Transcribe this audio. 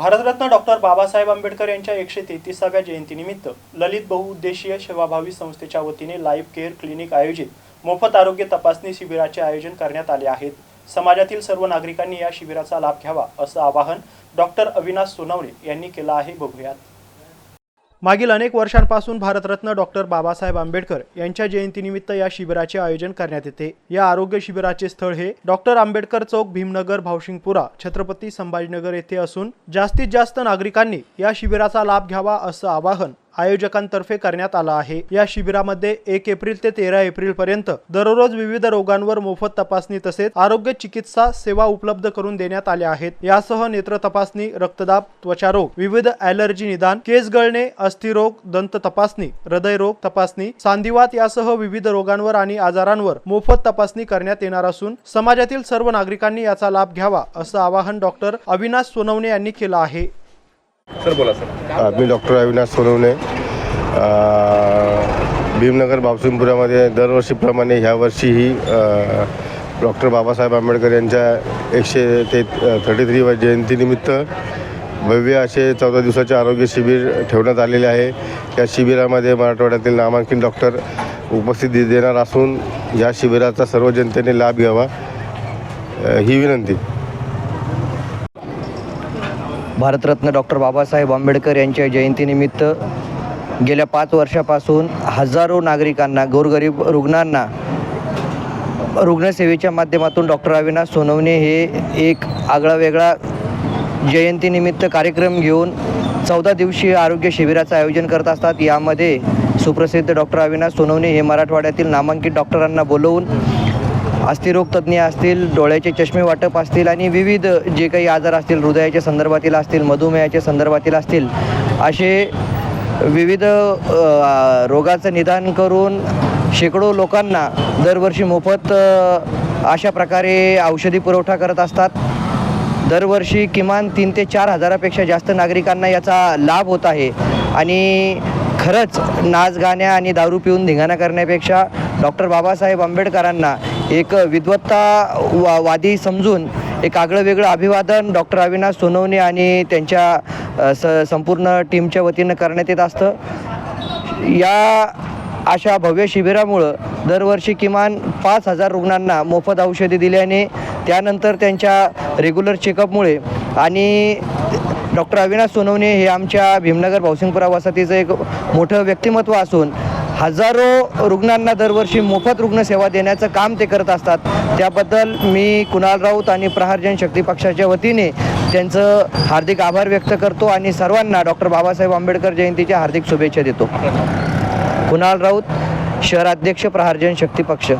Bharat Ratna doctor Babasaheb Ambedkar यांच्या एकशे तेहतीसाव्या जयंतीनिमित्त ललित बहुउद्देशीय सेवाभावी संस्थेच्या वतीने लाईफ केअर क्लिनिक आयोजित मोफत आरोग्य तपासणी शिबिराचे आयोजन करण्यात आले आहेत. समाजातील सर्व नागरिकांनी या शिबिराचा लाभ घ्यावा असं आवाहन डॉक्टर अविनाश सोनवणे यांनी केलं आहे. बघूयात. मागील अनेक वर्षांपासून भारतरत्न डॉक्टर बाबासाहेब आंबेडकर यांच्या जयंतीनिमित्त या शिबिराचे आयोजन करण्यात येते. या आरोग्य शिबिराचे स्थळ हे डॉक्टर आंबेडकर चौक भीमनगर भावशिंगपुरा छत्रपती संभाजीनगर येथे असून जास्तीत जास्त नागरिकांनी या शिबिराचा लाभ घ्यावा असं आवाहन आयोजकांतर्फे करण्यात आला आहे. या शिबिरामध्ये एक एप्रिल ते तेरा एप्रिल पर्यंत दररोज विविध रोगांवर मोफत तपासणी तसेच आरोग्य चिकित्सा सेवा उपलब्ध करून देण्यात आल्या आहेत. यासह नेत्र तपासणी रक्तदाब त्वचारोग विविध ॲलर्जी निदान केस गळणे अस्थिरोग दंत तपासणी हृदयरोग तपासणी सांधिवात यासह विविध रोगांवर आणि आजारांवर मोफत तपासणी करण्यात येणार असून समाजातील सर्व नागरिकांनी याचा लाभ घ्यावा असं आवाहन डॉक्टर अविनाश सोनवणे यांनी केलं आहे. सर बोला सर. मी डॉक्टर अविनाश सोनवणे. भीमनगर बावसिंगपुरामध्ये दरवर्षीप्रमाणे ह्या वर्षीही डॉक्टर बाबासाहेब आंबेडकर यांच्या एकशे ते थर्टी थ्री जयंतीनिमित्त भव्य असे चौदा दिवसाचे आरोग्य शिबिर ठेवण्यात आलेले आहे. या शिबिरामध्ये मराठवाड्यातील नामांकित डॉक्टर उपस्थिती देणार असून या शिबिराचा सर्व जनतेने लाभ घ्यावा ही विनंती. भारतरत्न डॉक्टर बाबासाहेब आंबेडकर यांच्या जयंतीनिमित्त गेल्या पाच वर्षापासून हजारो नागरिकांना गोरगरीब रुग्णांना रुग्णसेवेच्या माध्यमातून डॉक्टर अविनाश सोनवणे हे एक आगळा वेगळा जयंतीनिमित्त कार्यक्रम घेऊन चौदा दिवसीय आरोग्य शिबिराचं आयोजन करत असतात. यामध्ये सुप्रसिद्ध डॉक्टर अविनाश सोनवणे हे मराठवाड्यातील नामांकित डॉक्टरांना बोलवून अस्थिरोग तज्ज्ञ असतील डोळ्याचे चष्मे वाटप असतील आणि विविध जे काही आजार असतील हृदयाच्या संदर्भातील असतील मधुमेहाच्या संदर्भातील असतील असे विविध रोगाचं निदान करून शेकडो लोकांना दरवर्षी मोफत अशा प्रकारे औषधी पुरवठा करत असतात. दरवर्षी किमान तीन ते चार हजारापेक्षा जास्त नागरिकांना याचा लाभ होत आहे. आणि खरंच नाच गाण्या आणि दारू पिऊन धिंगाणा करण्यापेक्षा डॉक्टर बाबासाहेब आंबेडकरांना एक विद्वत्ता वा वादी समजून एक आगळं वेगळं अभिवादन डॉक्टर अविनाश सोनवणे आणि त्यांच्या स संपूर्ण टीमच्या वतीनं करण्यात येत असतं. या अशा भव्य शिबिरामुळं दरवर्षी किमान पाच हजार रुग्णांना मोफत औषधे दिल्याने त्यानंतर त्यांच्या रेग्युलर चेकअपमुळे आणि डॉक्टर अविनाश सोनवणे हे आमच्या भीमनगर भावसिंगपुरा वसाहतीचं एक मोठं व्यक्तिमत्व असून हजारो रुग्णांना दरवर्षी मोफत रुग्णसेवा देण्याचं काम ते करत असतात. त्याबद्दल मी कुणाल राऊत आणि प्रहार जनशक्ती पक्षाच्या वतीने त्यांचं हार्दिक आभार व्यक्त करतो आणि सर्वांना डॉक्टर बाबासाहेब आंबेडकर जयंतीच्या हार्दिक शुभेच्छा देतो. कुणाल राऊत शहराध्यक्ष प्रहार जनशक्ती पक्ष.